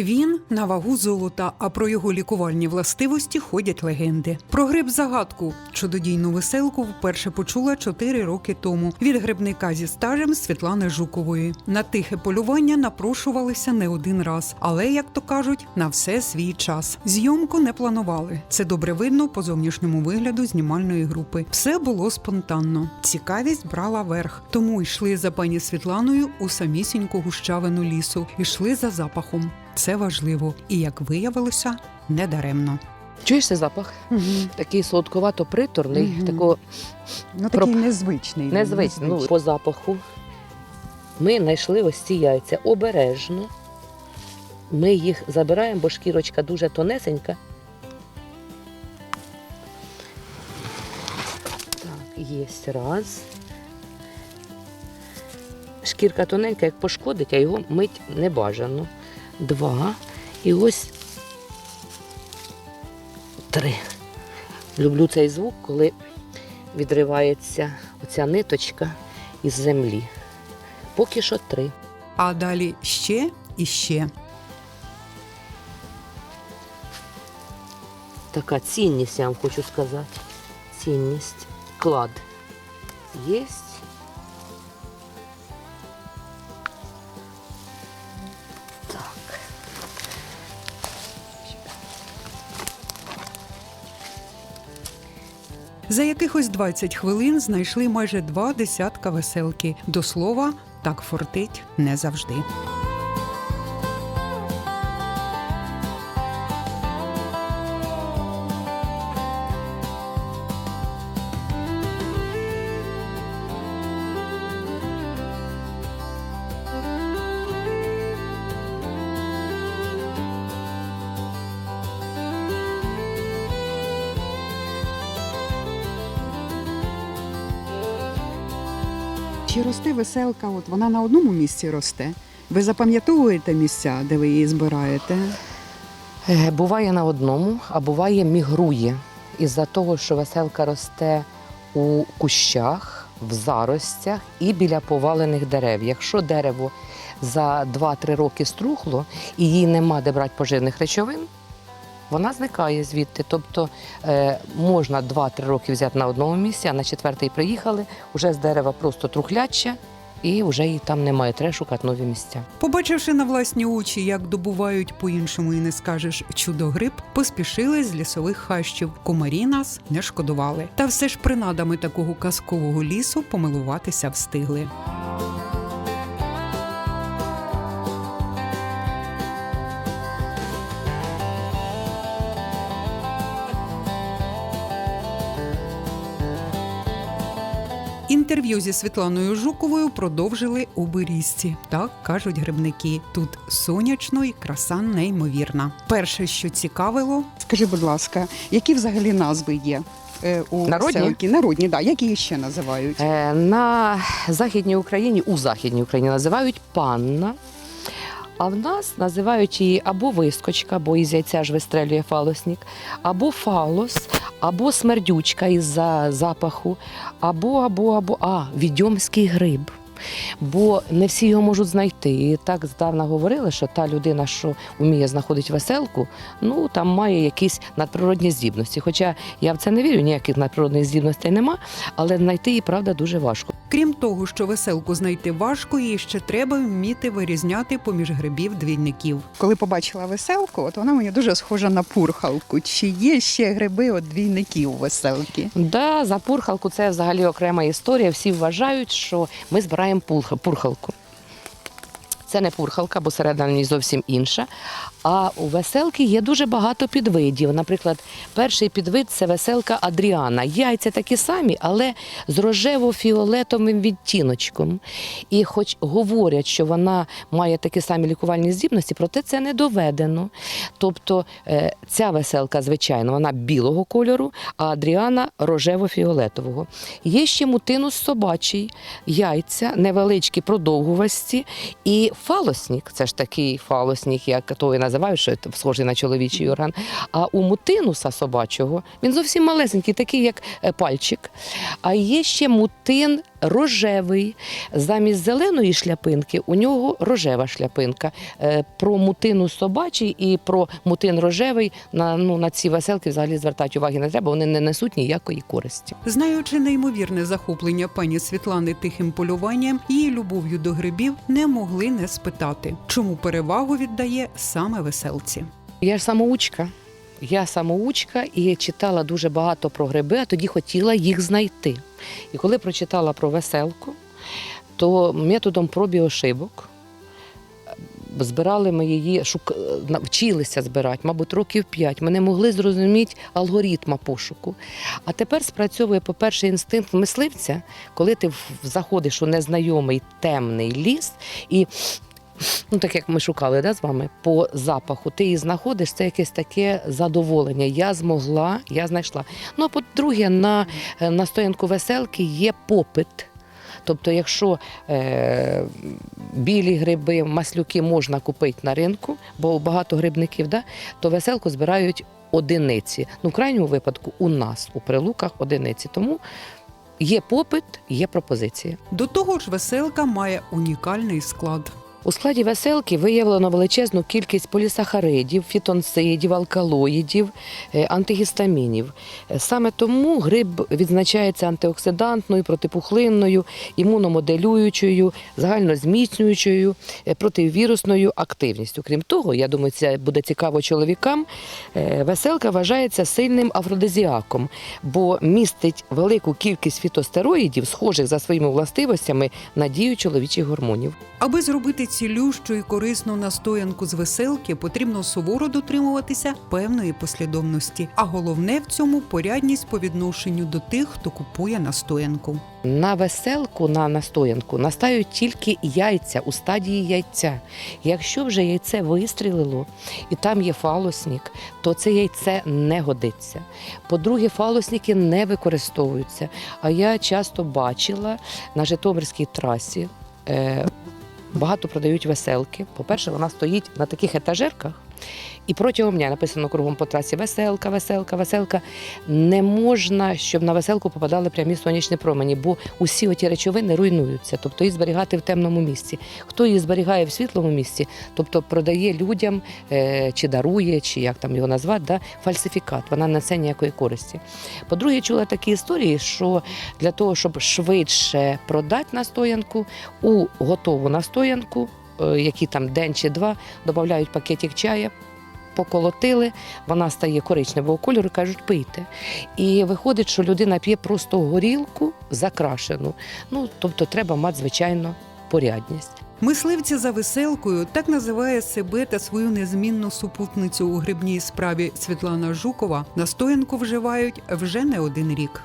Він на вагу золота, а про його лікувальні властивості ходять легенди. Про гриб загадку чудодійну веселку вперше почула 4 роки тому від грибника зі стажем Світлани Жукової. На тихе полювання напрошувалися не один раз, але, як то кажуть, на все свій час. Зйомку не планували. Це добре видно по зовнішньому вигляду знімальної групи. Все було спонтанно. Цікавість брала верх, тому йшли за пані Світланою у самісіньку гущавину лісу, йшли за запахом. Це важливо, і як виявилося, недаремно. Чуєш цей запах? Такий солодковато приторний, Мгм. такого Ну, такий незвичний. він, незвичний. Ну, по запаху. Ми знайшли ось ці яйця обережно. Ми їх забираємо, бо шкірочка дуже тонесенька. Так, є раз. Шкірка тоненька, як пошкодить, а його мить не бажано. Два. І ось три. Люблю цей звук, коли відривається оця ниточка із землі. Поки що три. А далі ще і ще. Така цінність, я вам хочу сказати. Цінність. Клад. Єсть. За якихось 20 хвилин знайшли майже два десятка веселки. До слова, так фортить не завжди. Чи росте веселка? От вона на одному місці росте. Ви запам'ятовуєте місця, де ви її збираєте? Е, Буває на одному, а буває мігрує. Із-за того, що веселка росте у кущах, в заростях і біля повалених дерев. Якщо дерево за 2-3 роки струхло і їй нема де брати поживних речовин, вона зникає звідти. Тобто е, можна 2-3 роки взяти на одному місці, а на четвертий приїхали, вже з дерева просто трухляче, і вже її там немає. Треба шукати нові місця. Побачивши на власні очі, як добувають по-іншому і не скажеш чудо-гриб, поспішили з лісових хащів. Комарі нас не шкодували. Та все ж принадами такого казкового лісу помилуватися встигли. Інтерв'ю зі Світланою Жуковою продовжили у Берізці. Так кажуть грибники. Тут сонячно і краса неймовірна. Перше, що цікавило, Скажи, будь ласка, які взагалі назви є? е, У Народні? селки. Народні, да. Як її ще називають? Е, На Західній Україні, у Західній Україні називають панна. А в нас називають її або вискочка, бо із яйця ж вистрелює фалоснік, або фалос, або смердючка із-за запаху, або, або, або, а, відьомський гриб. Бо не всі його можуть знайти. І так здавна говорили, що та людина, що вміє знаходити веселку, ну там має якісь надприродні здібності. Хоча я в це не вірю, ніяких надприродних здібностей нема, але знайти її правда дуже важко. Крім того, що веселку знайти важко, її ще треба вміти вирізняти поміж грибів двійників. Коли побачила веселку, от вона мені дуже схожа на пурхалку. Чи є ще гриби от двійників веселки? Да, за пурхалку це взагалі окрема історія. Всі вважають, що ми збираємо пурха- пурхалку. Це не пурхалка, бо середина зовсім інша. А у веселки є дуже багато підвидів. Наприклад, перший підвид це веселка Адріана. Яйця такі самі, але з рожево-фіолетовим відтіночком. І хоч говорять, що вона має такі самі лікувальні здібності, проте це не доведено. Тобто е, ця веселка, звичайно, вона білого кольору, а Адріана рожево-фіолетового. Є ще мутинус собачий, яйця, невеличкі продовгувасті і фалоснік. Це ж такий фалоснік, як то і називають, що це схожий на чоловічий орган. А у мутинуса собачого він зовсім малесенький, такий, як е, пальчик. А є ще мутин рожевий. Замість зеленої шляпинки у нього рожева шляпинка. Е, Про мутину собачий і про мутин рожевий на, ну, на ці веселки взагалі звертати уваги не треба, вони не несуть ніякої користі. Знаючи неймовірне захоплення пані Світлани тихим полюванням, її любов'ю до грибів не могли не спитати, чому перевагу віддає саме веселці. Я ж самоучка. Я самоучка і читала дуже багато про гриби, а тоді хотіла їх знайти. І коли прочитала про веселку, то методом проб і ошибок е, збирали ми її, шук... е, вчилися збирати, мабуть, років п'ять. Ми не могли зрозуміти алгоритма пошуку. А тепер спрацьовує, по-перше, інстинкт мисливця, коли ти заходиш у незнайомий темний ліс і Ну, так як ми шукали да, з вами по запаху, ти її знаходиш, це якесь таке задоволення. Я змогла, я знайшла. Ну, а по-друге, на е, настоянку веселки є попит. Тобто, якщо е, білі гриби, маслюки можна купити на ринку, бо багато грибників, да, то веселку збирають одиниці. Ну, в крайньому випадку у нас у прилуках одиниці. Тому є попит, є пропозиція. До того ж, веселка має унікальний склад. У складі веселки виявлено величезну кількість полісахаридів, фітонцидів, алкалоїдів, е, антигістамінів. Е, Саме тому гриб відзначається антиоксидантною, протипухлинною, імуномоделюючою, загальнозміцнюючою, е, противірусною активністю. Крім того, я думаю, це буде цікаво чоловікам. Веселка вважається сильним афродизіаком, бо містить велику кількість фітостероїдів, схожих за своїми властивостями на дію чоловічих гормонів. Аби зробити цілющу і корисну настоянку з веселки, потрібно суворо дотримуватися певної послідовності. А головне в цьому порядність по відношенню до тих, хто купує настоянку. На веселку, на настоянку настають тільки яйця у стадії яйця. Якщо вже яйце вистрілило і там є фалоснік, то це яйце не годиться. По-друге, фалосники не використовуються. А я часто бачила на Житомирській трасі. Е- Багато продають веселки. По-перше, вона стоїть на таких етажерках, і протягом дня написано кругом по трасі веселка, веселка, веселка. Не можна, щоб на веселку попадали прямі сонячні промені, бо усі оті речовини руйнуються, тобто її зберігати в темному місці. Хто її зберігає в світлому місці, тобто продає людям е, чи дарує, чи як там його назвати, да, фальсифікат. Вона не несе ніякої користі. По-друге, чула такі історії, що для того, щоб швидше продати настоянку, у готову настоянку, які там день чи два, додають пакетик чая. Поколотили, вона стає коричневого кольору, кажуть, пийте. І виходить, що людина п'є просто горілку закрашену. Ну, тобто треба мати, звичайно, порядність. Мисливці за веселкою так називає себе та свою незмінну супутницю у грибній справі Світлана Жукова. Настоянку вживають вже не один рік.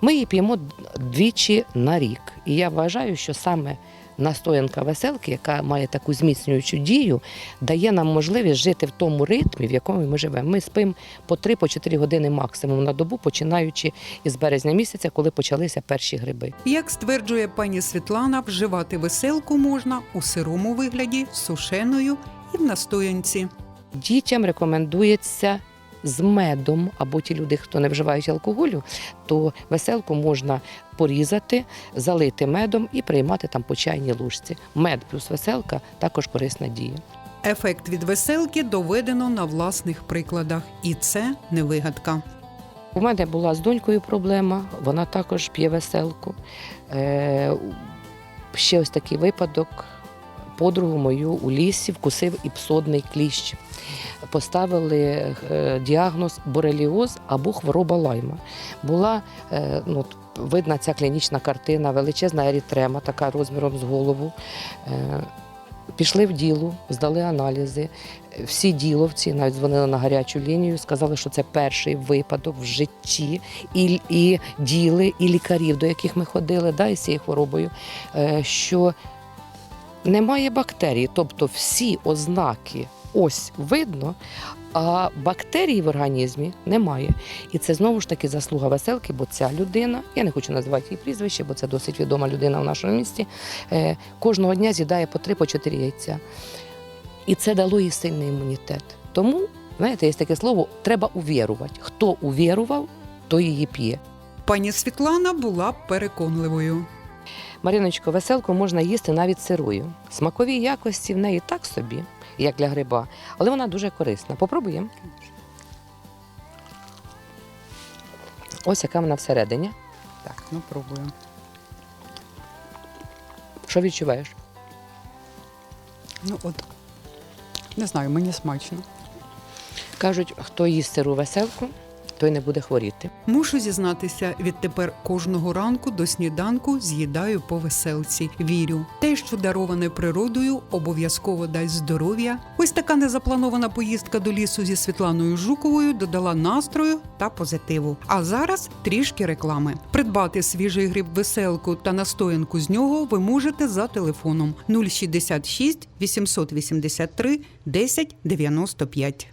Ми її п'ємо двічі на рік. І я вважаю, що саме настоянка веселки, яка має таку зміцнюючу дію, дає нам можливість жити в тому ритмі, в якому ми живемо. Ми спимо по 3-4 години максимум на добу, починаючи із березня місяця, коли почалися перші гриби. Як стверджує пані Світлана, вживати веселку можна у сирому вигляді, сушеною і в настоянці. Дітям рекомендується з медом, або ті люди, хто не вживають алкоголю, то веселку можна порізати, залити медом і приймати там по чайній ложці. Мед плюс веселка також корисна дія. Ефект від веселки доведено на власних прикладах, і це не вигадка. У мене була з донькою проблема, вона також п'є веселку. Е, ще ось такий випадок. Подругу мою у лісі вкусив і псодний кліщ. Поставили е, діагноз бореліоз або хвороба лайма. Була е, ну, видна ця клінічна картина, величезна ерітрема, така розміром з голову. Е, Пішли в діло, здали аналізи. Всі діловці навіть дзвонили на гарячу лінію, сказали, що це перший випадок в житті, і, і діли, і лікарів, до яких ми ходили, да, із цією хворобою, що немає бактерій, тобто всі ознаки ось видно, а бактерій в організмі немає. І це знову ж таки заслуга веселки, бо ця людина, я не хочу називати її прізвище, бо це досить відома людина в нашому місті, е, кожного дня з'їдає по 3-4 яйця. І це дало їй сильний імунітет. Тому, знаєте, є таке слово, треба увірувати. Хто увірував, той її п'є. Пані Світлана була переконливою. Мариночко, веселку можна їсти навіть сирою. Смакові якості в неї так собі, як для гриба, але вона дуже корисна. Попробуємо. Ось яка вона всередині. Так, ну пробуємо. Що відчуваєш? Ну от не знаю, мені смачно. Кажуть, хто їсть сиру веселку, той не буде хворіти. Мушу зізнатися, відтепер кожного ранку до сніданку з'їдаю по веселці. Вірю, те, що дароване природою, обов'язково дасть здоров'я. Ось така незапланована поїздка до лісу зі Світланою Жуковою додала настрою та позитиву. А зараз трішки реклами. Придбати свіжий гриб веселку та настоянку з нього ви можете за телефоном 066 883 10 95.